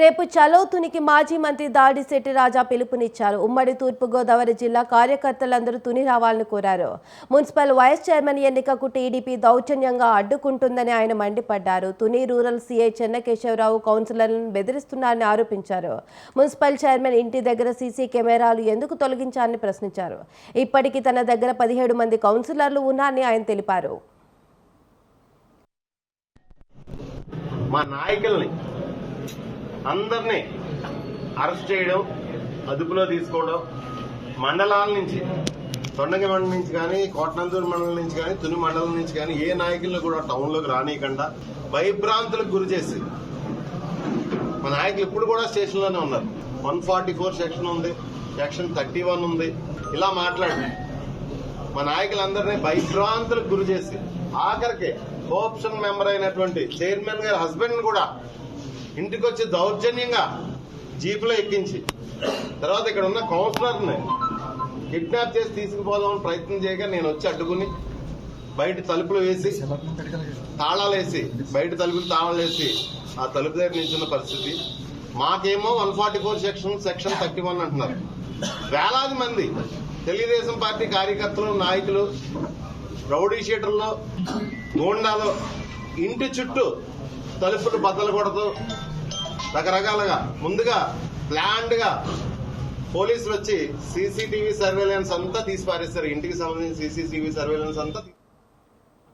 రేపు చలోతునికి మాజీ మంత్రి దాడిశెట్టి రాజా పిలుపునిచ్చారు. ఉమ్మడి తూర్పుగోదావరి జిల్లా కార్యకర్తలందరూ తుని రావాలని కోరారు. మున్సిపల్ వైస్ చైర్మన్ ఎన్నికకు టీడీపీ దౌర్జన్యంగా అడ్డుకుంటుందని ఆయన మండిపడ్డారు. తుని రూరల్ సీఐ చెన్నకేశవరావు కౌన్సిలర్లను బెదిరిస్తున్నారని ఆరోపించారు. మున్సిపల్ చైర్మన్ ఇంటి దగ్గర సీసీ కెమెరాలు ఎందుకు తొలగించారని ప్రశ్నించారు. ఇప్పటికీ తన దగ్గర పదిహేడు మంది కౌన్సిలర్లు ఉన్నారని ఆయన తెలిపారు. మా నాయకుల్ని అందరినీ అరెస్ట్ చేయడం అదుపులో తీసుకోవడం మండలాల నుంచి తొండగి మండలం నుంచి కానీ కోటనందూరు మండలం నుంచి కానీ తుని మండలం నుంచి కానీ ఏ నాయకులను కూడా టౌన్లోకి రానియకుండా భయభ్రాంతులకు గురి చేసి మా నాయకులు ఇప్పుడు కూడా స్టేషన్లోనే ఉన్నారు. వన్ ఫార్టీ ఫోర్ సెక్షన్ ఉంది సెక్షన్ థర్టీ వన్ ఉంది. ఇలా మాట్లాడి మా నాయకులందరినీ భయభ్రాంతులకు గురి చేసి ఆఖరికి కోఆప్షన్ మెంబర్ అయినటువంటి చైర్మన్ గారి హస్బెండ్ కూడా ఇంటికి వచ్చి దౌర్జన్యంగా జీపులో ఎక్కించి తర్వాత ఇక్కడ ఉన్న కౌన్సిలర్ని కిడ్నాప్ చేసి తీసుకుపోదామని ప్రయత్నం చేయగా నేను వచ్చి అడ్డుకుని బయట తలుపులు వేసి తాళాలు వేసి బయట తలుపులు తాళాలు వేసి ఆ తలుపు దగ్గర నిల్చున్న పరిస్థితి. మాకేమో one forty four section section thirty one అంటున్నారు. వేలాది మంది తెలుగుదేశం పార్టీ కార్యకర్తలు నాయకులు రౌడీ షీటర్లో గోండాలు ఇంటి చుట్టూ తలుపులు బద్దలు కొడుతూ రకరకాలుగా ముందుగా ప్లాండ్గా పోలీసులు వచ్చి సీసీటీవీ సర్వేలెన్స్ అంతా తీసి పారేస్తారు ఇంటికి సంబంధించిన సీసీటీవీ సర్వేలెన్స్ అంతా